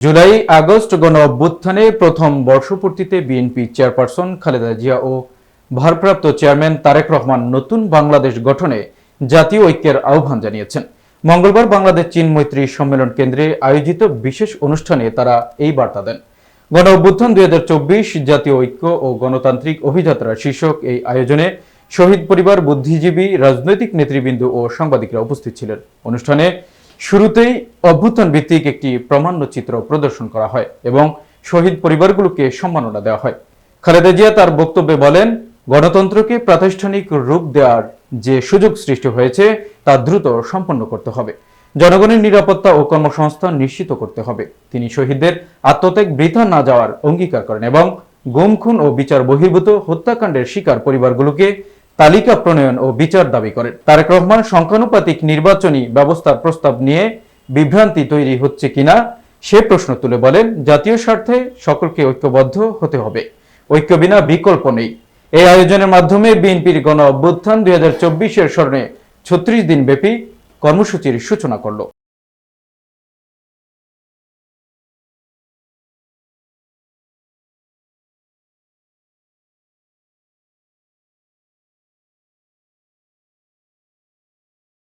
July, August গণ অভ্যুত্থানে প্রথম বর্ষপূর্তিতে বিএনপি চেয়ারপারসন খালেদা জিয়া ও ভারপ্রাপ্ত চেয়ারম্যান তারেক রহমান নতুন বাংলাদেশ গঠনে জাতীয় ঐক্যের আহ্বান জানিয়েছেন। মঙ্গলবার বাংলাদেশ চীন মৈত্রী সম্মেলন কেন্দ্রে আয়োজিত বিশেষ অনুষ্ঠানে তারা এই বার্তা দেন। গণ অভ্যুত্থান দুই হাজার চব্বিশ, জাতীয় ঐক্য ও গণতান্ত্রিক অভিযাত্রা শীর্ষক এই আয়োজনে শহীদ পরিবার, বুদ্ধিজীবী, রাজনৈতিক নেতৃবৃন্দ ও সাংবাদিকরা উপস্থিত ছিলেন। অনুষ্ঠানে শুরুতেই অভ্যুত্থান ভিত্তিক একটি প্রামাণ্য চিত্র প্রদর্শন করা হয় এবং শহীদ পরিবারগুলোকে সম্মাননা দেওয়া হয়। খালেদা জিয়া তার বক্তব্যে বলেন, গণতন্ত্রকে প্রাতিষ্ঠানিক রূপ দেওয়ার যে সুযোগ সৃষ্টি হয়েছে, তা দ্রুত সম্পন্ন করতে হবে। জনগণের নিরাপত্তা ও কর্মসংস্থান নিশ্চিত করতে হবে। তিনি শহীদদের আত্মত্যাগ বৃথা না যাওয়ার অঙ্গীকার করেন এবং গুম খুন ও বিচার বহির্ভূত হত্যাকাণ্ডের শিকার পরিবারগুলোকে তালিকা প্রণয়ন ও বিচার দাবি করেন। তারেক রহমান সংখ্যানুপাতিক নির্বাচনী ব্যবস্থার প্রস্তাব নিয়ে বিভ্রান্তি তৈরি হচ্ছে কিনা সে প্রশ্ন তুলে বলেন, জাতীয় স্বার্থে সকলকে ঐক্যবদ্ধ হতে হবে। ঐক্য বিনা বিকল্প নেই। এই আয়োজনের মাধ্যমে বিএনপির গণ অভ্যুত্থান দুই হাজার চব্বিশের স্মরণে ছত্রিশ দিন ব্যাপী কর্মসূচির সূচনা করল।